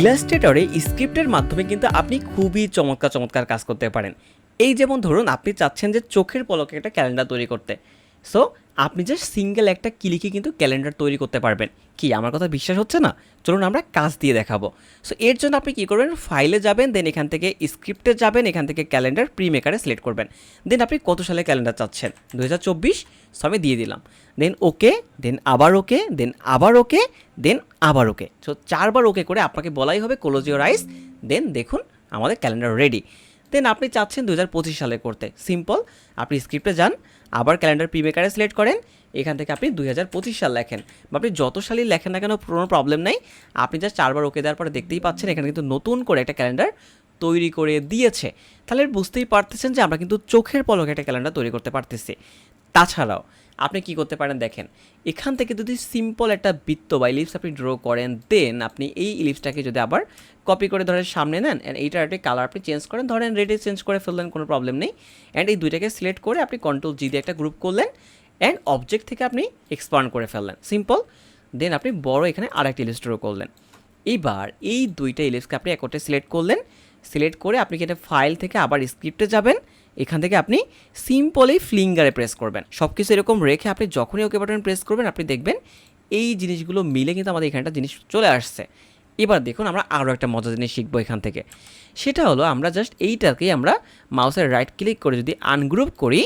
ইলাস্ট্রেটরে স্ক্রিপ্টের মাধ্যমে কিন্তু আপনি খুবই চমৎকার চমৎকার কাজ করতে পারেন। এই যেমন ধরুন, আপনি চাচ্ছেন যে চোখের পলকে একটা ক্যালেন্ডার তৈরি করতে। সো আপনি জাস্ট সিঙ্গেল একটা ক্লিকে কিন্তু ক্যালেন্ডার তৈরি করতে পারবেন। কি, আমার কথা বিশ্বাস হচ্ছে না? চলুন আমরা কাজ দিয়ে দেখাবো। সো এর জন্য আপনি কী করবেন? ফাইলে যাবেন দেন এখান থেকে স্ক্রিপ্টে যাবেন, এখান থেকে ক্যালেন্ডার প্রি মেকারে সিলেক্ট করবেন। দেন আপনি কত সালে ক্যালেন্ডার চাচ্ছেন? দু হাজার চব্বিশ? সো আমি দিয়ে দিলাম। দেন ওকে দেন আবার ওকে দেন আবার ওকে দেন আবার ওকে সো চারবার ওকে করে আপনাকে বলাই হবে ক্লোজ ইউর আইস দেন দেখুন আমাদের ক্যালেন্ডার রেডি দেন আপনি চাচ্ছেন দু হাজার পঁচিশ সালে করতে। সিম্পল আপনি স্ক্রিপ্টে যান আবার ক্যালেন্ডার প্রিমেকারে সিলেক্ট করেন। এখান থেকে আপনি দুই হাজার পঁচিশ সাল লেখেন। বা আপনি যত সালই লেখেন না কেন, কোনো প্রবলেম নাই। আপনি যা চারবার ওকে দেওয়ার পরে দেখতেই পাচ্ছেন, এখানে কিন্তু নতুন করে একটা ক্যালেন্ডার তৈরি করে দিয়েছে। তাহলে বুঝতেই পারতেছেন যে আমরা কিন্তু চোখের পলকে একটা ক্যালেন্ডার তৈরি করতে পারতেছি। তাছাড়াও, আপনি কি করতে পারেন দেখেন, এখান থেকে যদি সিম্পল একটা বৃত্ত বা ইলিপস আপনি ড্র করেন দেন আপনি এই ইলিপসটাকে যদি আবার কপি করে ধরেন সামনে নেন অ্যান্ড এইটার একটা কালার আপনি চেঞ্জ করেন, ধরেন রেডে চেঞ্জ করে ফেললেন, কোনো প্রবলেম নেই অ্যান্ড এই দুইটাকে সিলেক্ট করে আপনি কন্ট্রোল জি দিয়ে একটা গ্রুপ করলেন অ্যান্ড অবজেক্ট থেকে আপনি এক্সপান্ড করে ফেললেন সিম্পল দেন আপনি বড় এখানে আর একটা ইলিপস ড্র করলেন, এইবার এই দুইটা ইলিপসকে আপনি একটে সিলেক্ট করলেন সিলেক্ট করে আপনি এখানে ফাইল থেকে আবার স্ক্রিপ্টে যাবেন এখান থেকে আপনি সিম্পলি ফ্লিঙ্গারে প্রেস করবেন। সব কিছু এরকম রেখে আপনি যখনই ওকে বাটন প্রেস করবেন, আপনি দেখবেন এই জিনিসগুলো মিলে কিন্তু আমাদের এখানটা জিনিস চলে আসছে। এবার দেখুন আমরা আরও একটা মজার জিনিস শিখব এখান থেকে। সেটা হলো আমরা জাস্ট এইটাকেই আমরা মাউসের রাইট ক্লিক করে যদি আনগ্রুপ করি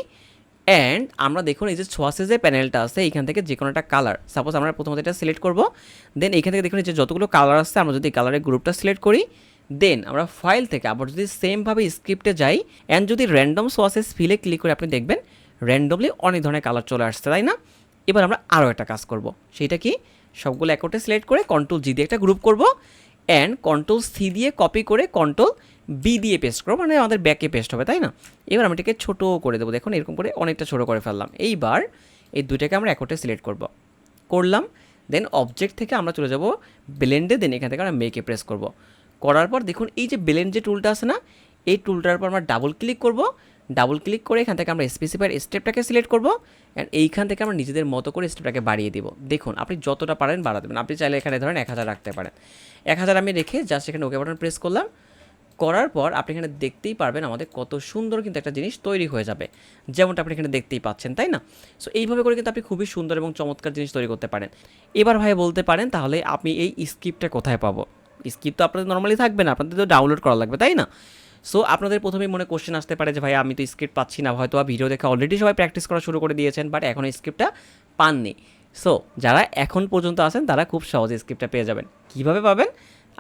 অ্যান্ড আমরা দেখুন এই যে ছোয়াসে যে প্যানেলটা আছে, এখান থেকে যে কোনো একটা কালার সাপোজ আমরা প্রথমত এটা সিলেক্ট করব দেন এখান থেকে দেখুন এই যে যতগুলো কালার আছে আমরা যদি কালারের গ্রুপটা সিলেক্ট করি দেন আমরা ফাইল থেকে আবার যদি সেমভাবে স্ক্রিপ্টে যাই অ্যান্ড যদি র্যান্ডম সোয়াসেস ফিলে ক্লিক করে আপনি দেখবেন র্যান্ডমলি অনেক ধরনের কালার চলে আসছে, তাই না? এবার আমরা আরও একটা কাজ করব। সেইটা কি? সবগুলো একটে সিলেক্ট করে কন্ট্রোল জি দিয়ে একটা গ্রুপ করব অ্যান্ড কন্ট্রোল সি দিয়ে কপি করে কন্ট্রোল বি দিয়ে পেস্ট করব মানে আমাদের ব্যাকে পেস্ট হবে, তাই না? এবার আমি এটাকে ছোটো করে দেবো, দেখুন এরকম করে অনেকটা ছোটো করে ফেললাম। এইবার এই দুইটাকে আমরা একটে সিলেক্ট করব। করলাম দেন অবজেক্ট থেকে আমরা চলে যাব ব্লেন্ডে দেন এখান থেকে আমরা মেকে প্রেস করব। করার পর দেখুন, এই যে ব্লেন্ড যে টুলটা আছে না, এই টুলটার উপর আমরা ডাবল ক্লিক করব। ডাবল ক্লিক করে এখান থেকে আমরা স্পেসিফাইড স্টেপটাকে সিলেক্ট করব অ্যান্ড এইখান থেকে আমরা নিজেদের মতো করে স্টেপটাকে বাড়িয়ে দিব। দেখুন, আপনি যতটা পারেন বাড়া দেবেন। আপনি চাইলে এখানে ধরেন এক হাজার রাখতে পারেন। এক হাজার আমি রেখে জাস্ট এখানে ওকে বাটন প্রেস করলাম। করার পর আপনি এখানে দেখতেই পারবেন আমাদের কত সুন্দর কিন্তু একটা জিনিস তৈরি হয়ে যাবে। যেমনটা আপনি এখানে দেখতেই পাচ্ছেন, তাই না? সো এইভাবে করে কিন্তু আপনি খুবই সুন্দর এবং চমৎকার জিনিস তৈরি করতে পারেন। এবার ভাই বলতে পারেন তাহলে আপনি এই স্ক্রিপ্টটা কোথায় পাবো? স্ক্রিপ্ট তো আপনাদের নর্মালি থাকবে না, আপনাদের তো ডাউনলোড করা লাগবে, তাই না? সো আপনাদের প্রথমেই মনে কোশ্চেন আসতে পারে যে, ভাই, আমি তো স্ক্রিপ্ট পাচ্ছি না, হয়তো ভিডিও দেখে অলরেডি সবাই প্র্যাকটিস করা শুরু করে দিয়েছেন বাট এখনও স্ক্রিপ্টটা পাননি। সো যারা এখন পর্যন্ত আছেন, তারা খুব সহজে স্ক্রিপ্টটা পেয়ে যাবেন। কীভাবে পাবেন?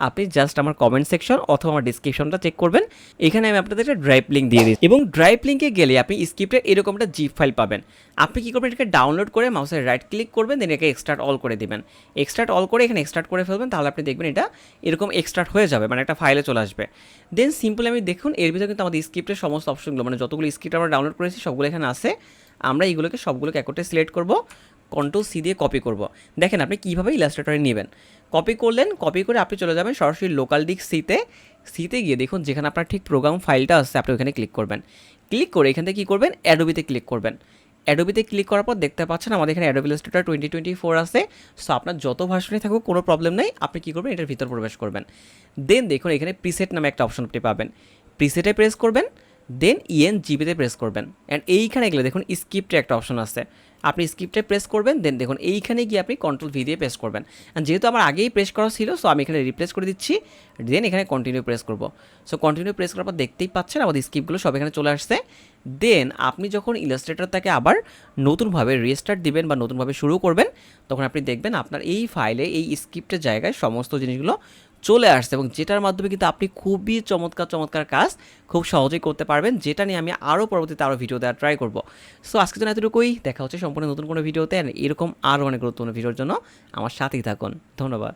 আপনি জাস্ট আমার কমেন্ট সেকশন অথবা আমার ডিসক্রিপশনটা চেক করবেন। এখানে আমি আপনাদের একটা ড্রাইভ লিঙ্ক দিয়ে দিই এবং ড্রাইভ লিঙ্কে গেলে আপনি স্ক্রিপ্টের এরকম একটা জিপ ফাইল পাবেন। আপনি কী করবেন, এটাকে ডাউনলোড করে মাউসের রাইট ক্লিক করবেন দেন এটাকে এক্সট্রাক্ট অল করে দিবেন। এক্সট্রাক্ট অল করে এখানে এক্সট্রাক্ট করে ফেলবেন, তাহলে আপনি দেখবেন এটা এরকম এক্সট্রাক্ট হয়ে যাবে মানে একটা ফাইলে চলে আসবে। দেন সিম্পলি আমি দেখুন, এর ভিতরে কিন্তু আমাদের স্ক্রিপ্টের সমস্ত অপশনগুলো মানে যতগুলো স্ক্রিপ্ট আমরা ডাউনলোড করেছি, সবগুলো এখানে আছে। আমরা এইগুলোকে সবগুলোকে একটে সিলেক্ট করব। কন্ট্রোল সি দিয়ে কপি করব। দেখেন আপনি কীভাবে ইলাস্ট্রেটরে নেবেন। কপি করলেন কপি করে আপনি চলে যাবেন সরাসরি লোকাল ডিক সিতে সিতে গিয়ে দেখুন যেখানে আপনার ঠিক প্রোগ্রাম ফাইলটা আছে, আপনি ওখানে ক্লিক করবেন। ক্লিক করে এখান থেকে কী করবেন? অ্যাডোবিতে ক্লিক করবেন। অ্যাডোবিতে ক্লিক করার পর দেখতে পাচ্ছেন আমাদের এখানে Adobe Illustrator twenty twenty four আছে। সো আপনার যত ভার্সনই থাকুক কোনো প্রবলেম নেই, আপনি কী করবেন? এটার ভিতর প্রবেশ করবেন। দেন দেখুন এখানে প্রিসেট নামে একটা অপশন আপনি পাবেন। প্রিসেটে প্রেস করবেন দেন ইএন জিবিতে প্রেস করবেন। অ্যান্ড এইখানে গেলে দেখুন স্ক্রিপ্টে একটা অপশন আছে। আপনি স্ক্রিপ্টে প্রেস করবেন দেন দেখুন এইখানে গিয়ে আপনি কন্ট্রোল ভি দিয়ে প্রেস করবেন। যেহেতু আমার আগেই প্রেস করা ছিল সো আমি এখানে রিপ্লেস করে দিচ্ছি দেন এখানে কন্টিনিউ প্রেস করব। সো কন্টিনিউ প্রেস করার পর দেখতেই পাচ্ছেন আমাদের স্ক্রিপ্টগুলো সব এখানে চলে আসছে। দেন আপনি যখন ইলাস্ট্রেটরটাকে আবার নতুনভাবে রিস্টার্ট দিবেন বা নতুনভাবে শুরু করবেন, তখন আপনি দেখবেন আপনার এই ফাইলে এই স্ক্রিপ্টের জায়গায় সমস্ত জিনিসগুলো চলে আসছে এবং যেটার মাধ্যমে কিন্তু আপনি খুবই চমৎকার চমৎকার কাজ খুব সহজেই করতে পারবেন, যেটা নিয়ে আমি আরও পরবর্তীতে আরও ভিডিও দেওয়ার ট্রাই করব। সো আজকে জন্য এতটুকুই, দেখা হচ্ছে সম্পূর্ণ নতুন কোনো ভিডিওতে এরকম আরও অনেক গুরুত্বপূর্ণ ভিডিওর জন্য আমার সাথেই থাকুন। ধন্যবাদ।